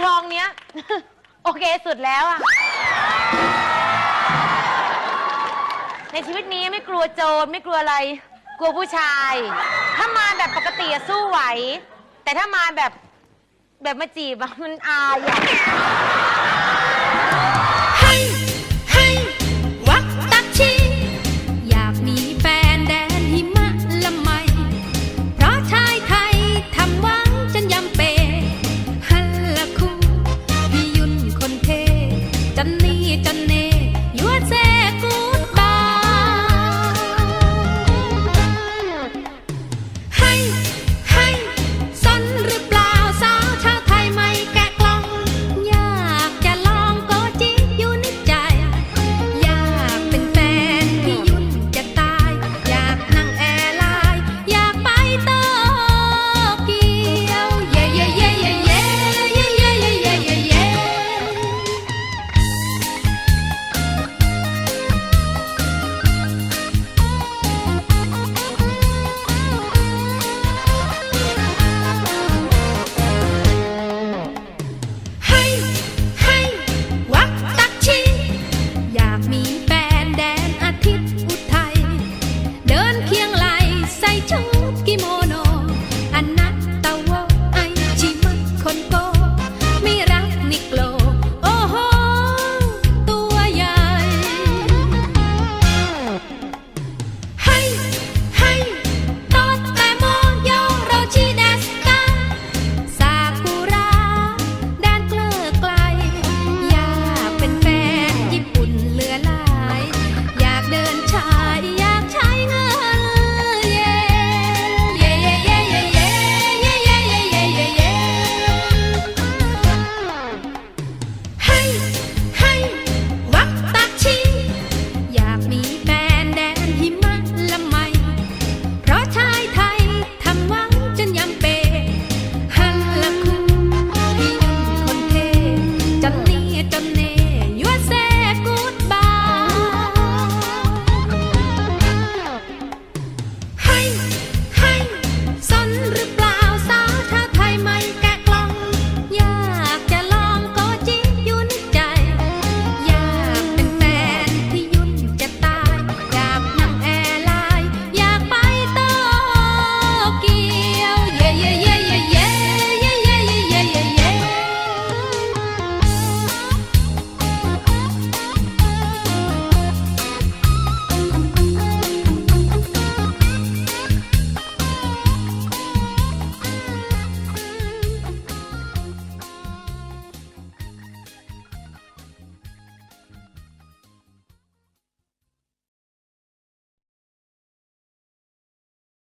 คลองเนี้ย โอเคสุดแล้วอะในชีวิตนี้ไม่กลัวโจรไม่กลัวอะไร กลัวผู้ชาย ถ้ามาแบบปกติอะสู้ไหว แต่ถ้ามาแบบแบบมาจีบอะมันอายอะ